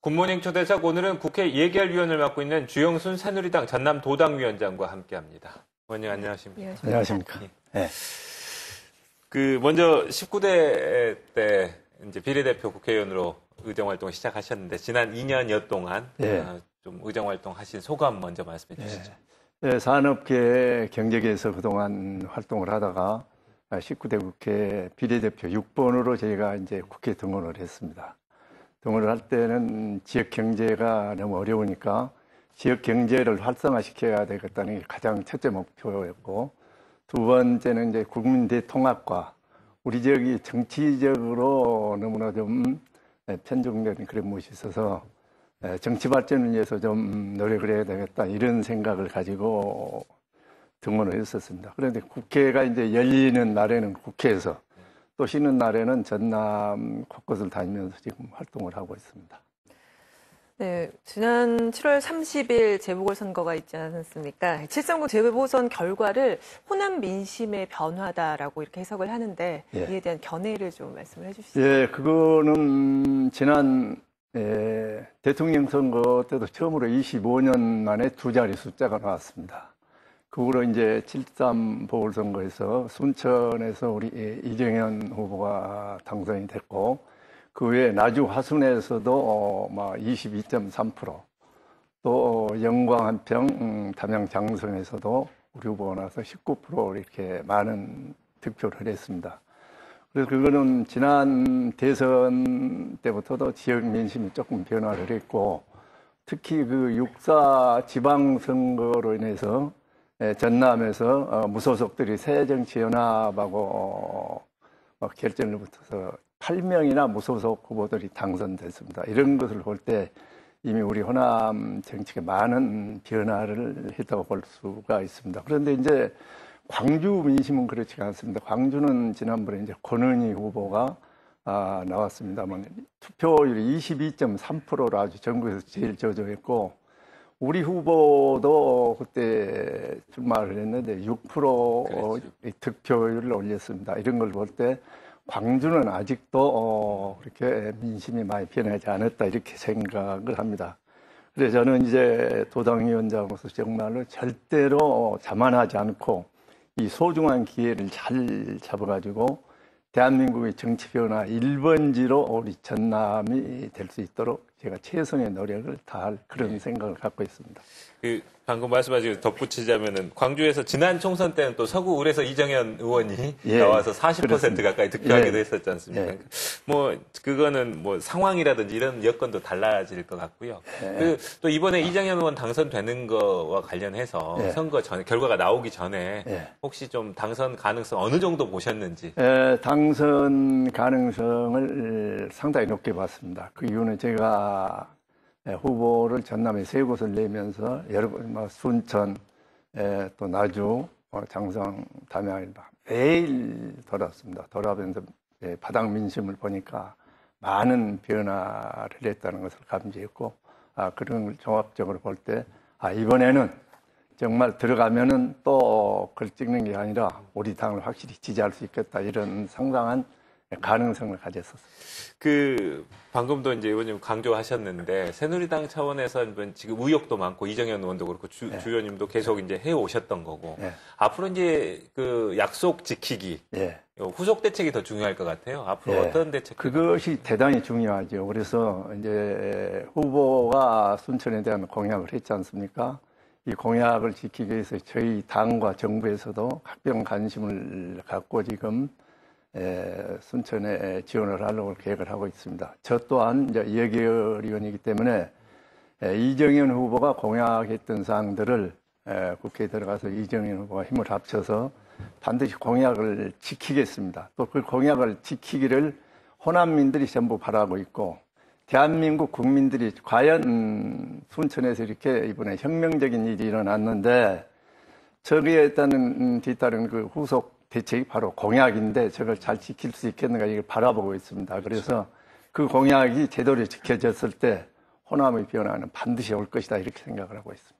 굿모닝 초대석 오늘은 국회 예결위원을 맡고 있는 주영순 새누리당 전남 도당위원장과 함께합니다. 의원님 안녕하십니까? 안녕하십니까. 네. 그 먼저 19대 때 이제 비례대표 국회의원으로 의정 활동을 시작하셨는데 지난 2년여 동안 예. 어, 좀 의정 활동 하신 소감 먼저 말씀해 주시죠. 네, 산업계 경제계에서 그동안 활동을 하다가 19대 국회 비례대표 6번으로 저희가 이제 국회 등원을 했습니다. 등원을 할 때는 지역 경제가 너무 어려우니까 지역 경제를 활성화시켜야 되겠다는 게 가장 첫째 목표였고 두 번째는 이제 국민 대 통합과 우리 지역이 정치적으로 너무나 좀 편중된 그런 것이 있어서 정치 발전을 위해서 좀 노력을 해야 되겠다 이런 생각을 가지고 등원을 했었습니다. 그런데 국회가 이제 열리는 날에는 국회에서 또 쉬는 날에는 전남 곳곳을 다니면서 지금 활동을 하고 있습니다. 네, 지난 7월 30일 재보궐선거가 있지 않았습니까? 7.9 재보선 결과를 호남 민심의 변화다라고 이렇게 해석을 하는데 예. 이에 대한 견해를 좀 말씀을 해주시죠. 예, 그거는 지난 예, 대통령 선거 때도 처음으로 25년 만에 두 자리 숫자가 나왔습니다. 그 후로 이제 7.3 보궐선거에서 순천에서 우리 예, 이정현 후보가 당선이 됐고 그 외에 나주 화순에서도 어, 막 22.3%, 또 영광 한평, 음, 담양 장성에서도 우리 후보가 나와서 19% 이렇게 많은 득표를 했습니다. 그래서 그거는 지난 대선 때부터도 지역 민심이 조금 변화를 했고 특히 그 육사 지방선거로 인해서 예, 전남에서 어, 무소속들이 새정치연합하고 어, 막 결전을 붙어서 8명이나 무소속 후보들이 당선됐습니다. 이런 것을 볼 때 이미 우리 호남 정치에 많은 변화를 했다고 볼 수가 있습니다. 그런데 이제 광주 민심은 그렇지가 않습니다. 광주는 지난번에 이제 권은희 후보가 아, 나왔습니다만 투표율이 22.3%로 아주 전국에서 제일 저조했고 우리 후보도 그때 출마를 했는데 6% 득표율을 올렸습니다. 이런 걸 볼 때 광주는 아직도 어, 그렇게 민심이 많이 변하지 않았다 이렇게 생각을 합니다. 그래서 저는 이제 도당위원장으로서 정말로 절대로 자만하지 않고 이 소중한 기회를 잘 잡아가지고 대한민국의 정치 변화 1번지로 우리 전남이 될 수 있도록 제가 최선의 노력을 다할 그런 생각을 갖고 있습니다. 그 방금 말씀하신 덧붙이자면은 광주에서 지난 총선 때는 또 서구 울에서 이정현 의원이 예, 나와서 40% 그렇습니다. 가까이 득표하기도 예. 했었지 않습니까? 예. 뭐 그거는 뭐 상황이라든지 이런 여건도 달라질 것 같고요. 예. 그또 이번에 이정현 의원 당선되는 거와 관련해서 예. 선거 전 결과가 나오기 전에 예. 혹시 좀 당선 가능성 어느 정도 보셨는지? 에, 당선 가능성을 상당히 높게 봤습니다. 그 이유는 제가 에, 후보를 전남에 세 곳을 내면서 여러 번, 뭐 순천, 에, 또 나주, 어, 장성, 담양 매일 돌았습니다. 돌아면서 에, 바닥 민심을 보니까 많은 변화를 했다는 것을 감지했고, 아, 그런 걸 종합적으로 볼 때, 아, 이번에는 정말 들어가면은 또 글 찍는 게 아니라 우리 당을 확실히 지지할 수 있겠다 이런 상당한 가능성을 가졌었습니다. 그 방금도 이제 의원님 강조하셨는데 새누리당 차원에서 지금 의혹도 많고 이정현 의원도 그렇고 주, 네. 주 의원님도 계속 이제 해 오셨던 거고 네. 앞으로 이제 그 약속 지키기 예. 후속 대책이 더 중요할 것 같아요. 앞으로 예. 어떤 대책? 그것이 대단히 중요하죠. 그래서 이제 후보가 순천에 대한 공약을 했지 않습니까? 이 공약을 지키기 위해서 저희 당과 정부에서도 각별한 관심을 갖고 지금 에, 순천에 지원을 하려고 계획을 하고 있습니다. 저 또한 이제 예결위원이기 때문에 에, 이정현 후보가 공약했던 사항들을 에, 국회에 들어가서 이정현 후보가 힘을 합쳐서 반드시 공약을 지키겠습니다. 또 그 공약을 지키기를 호남민들이 전부 바라고 있고 대한민국 국민들이 과연 음, 순천에서 이렇게 이번에 혁명적인 일이 일어났는데 저기에 따른 음, 뒤따른 그 후속 대책이 바로 공약인데 저걸 잘 지킬 수 있겠는가 이걸 바라보고 있습니다. 그래서 그 공약이 제대로 지켜졌을 때 호남의 변화는 반드시 올 것이다 이렇게 생각을 하고 있습니다.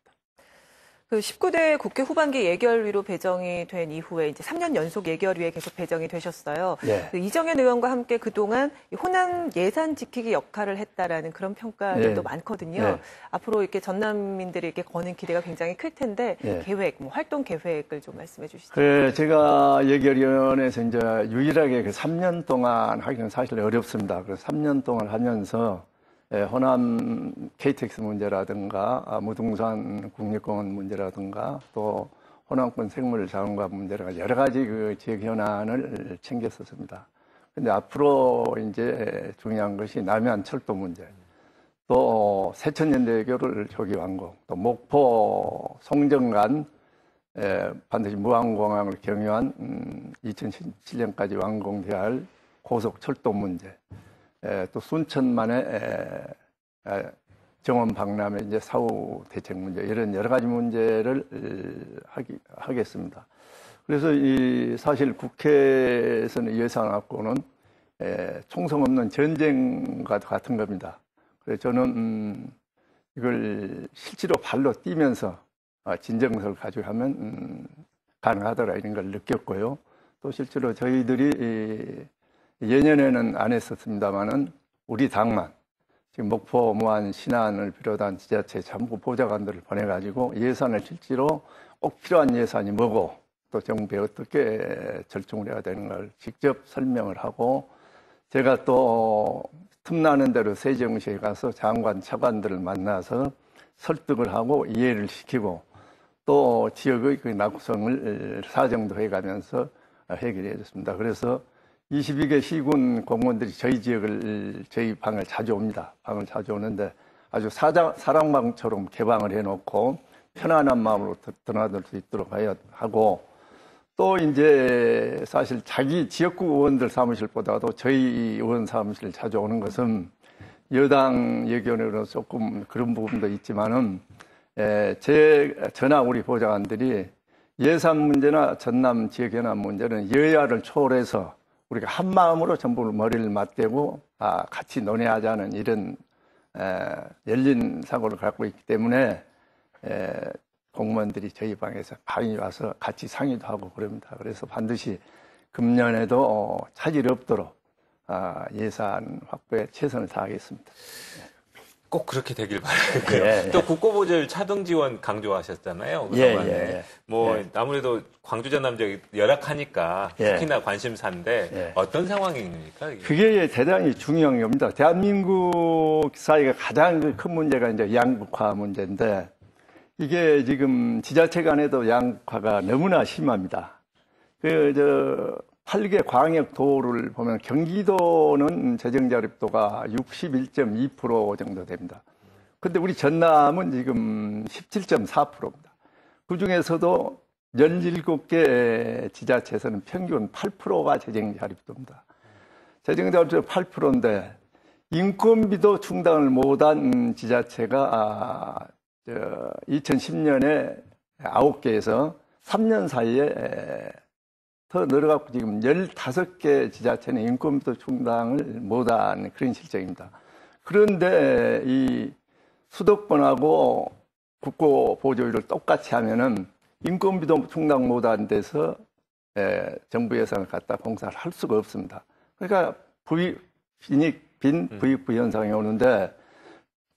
그 19대 국회 후반기 예결위로 배정이 된 이후에 이제 3년 연속 예결위에 계속 배정이 되셨어요. 예. 그 이정현 의원과 함께 그동안 이 호남 예산 지키기 역할을 했다라는 그런 평가들도 예. 많거든요. 예. 앞으로 이렇게 전남민들에게 거는 기대가 굉장히 클 텐데 예. 계획, 뭐 활동 계획을 좀 말씀해 주시죠. 그래, 제가 예결위원회에서 이제 유일하게 그 3년 동안 하기는 사실 어렵습니다. 그래서 3년 동안 하면서 예, 호남 KTX 문제라든가 아, 무등산 국립공원 문제라든가 또 호남권 생물 자원과 문제라든가 여러 가지 그 지역 현안을 챙겼었습니다. 근데 앞으로 이제 중요한 것이 남해안 철도 문제, 또 세천년대교를 조기 완공, 또 목포 송정간 에, 반드시 무항공항을 경유한 음, 2017년까지 완공돼야 할 고속 철도 문제, 에, 또 순천만의 정원 박람회 이제 사후 대책 문제 이런 여러 가지 문제를 에, 하기, 하겠습니다. 그래서 이 사실 국회에서는 예산 에, 총성 없는 전쟁과 같은 겁니다. 그래서 저는 음, 이걸 실제로 발로 뛰면서 아, 진정서를 가지고 하면 음, 가능하더라 이런 걸 느꼈고요. 또 실제로 저희들이 이, 예년에는 안 했었습니다만은 우리 당만 지금 목포, 무안, 신안을 비롯한 지자체 전부 보좌관들을 보내가지고 예산을 실제로 꼭 필요한 예산이 뭐고 또 정부에 어떻게 절충을 해야 되는 걸 직접 설명을 하고 제가 또 틈나는 대로 세종시에 가서 장관, 차관들을 만나서 설득을 하고 이해를 시키고 또 지역의 그 낙후성을 사정도 해가면서 해결해 줬습니다. 그래서 22개 시군 공무원들이 저희 지역을, 저희 방을 자주 옵니다. 방을 자주 오는데 아주 사장, 사랑방처럼 개방을 해놓고 편안한 마음으로 드- 드나들 수 있도록 하여- 하고 또 이제 사실 자기 지역구 의원들 사무실보다도 저희 의원 사무실 자주 오는 것은 여당 예견으로 조금 그런 부분도 있지만은 에, 제 전화 우리 보좌관들이 예산 문제나 전남 지역 현안 문제는 여야를 초월해서 우리가 한 마음으로 전부 머리를 맞대고 아, 같이 논의하자는 이런 에, 열린 사고를 갖고 있기 때문에 에, 공무원들이 저희 방에서 많이 와서 같이 상의도 하고 그럽니다. 그래서 반드시 금년에도 어, 차질 없도록 아, 예산 확보에 최선을 다하겠습니다. 꼭 그렇게 되길 바라고요. 예, 예. 또 국고보절 차등 지원 강조하셨잖아요. 예, 그동안에. 예, 예. 뭐 예. 아무래도 광주 전남 지역이 열악하니까 예. 특히나 관심사인데 예. 어떤 상황입니까? 그게 대단히 중요한 겁니다. 대한민국 사회가 가장 그큰 문제가 이제 양극화 문제인데 이게 지금 지자체 간에도 양극화가 너무나 심합니다. 그, 저, 8개 광역 도를 보면 경기도는 재정자립도가 61.2% 정도 됩니다. 근데 우리 전남은 지금 17.4%입니다. 그 중에서도 17개 지자체에서는 평균 8%가 재정자립도입니다. 재정자립도 8%인데 인건비도 충당을 못한 지자체가 아, 저 2010년에 9개에서 3년 사이에 에, 더 늘어갖고 지금 15개 지자체는 인건비도 충당을 못한 그런 실정입니다. 그런데 이 수도권하고 국고 보조율을 똑같이 하면은 인건비도 충당 못한 데서 에, 정부 예산을 갖다 공사를 할 수가 없습니다. 그러니까 부익, 빈익, 빈 부익부 현상이 오는데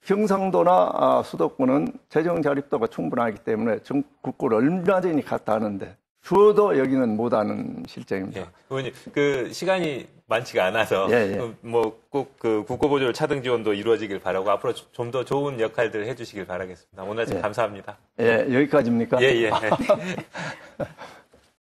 경상도나 아, 수도권은 재정 자립도가 충분하기 때문에 정- 국고를 얼마든지 갖다 하는데 주어도 여기는 못하는 실정입니다. 예. 의원님, 그 시간이 많지가 않아서 예, 예. 뭐꼭 그 국고보절 차등 지원도 이루어지길 바라고 앞으로 좀 더 좋은 역할들 해주시길 바라겠습니다. 오늘 참 예. 감사합니다. 예, 여기까지입니까? 예, 예.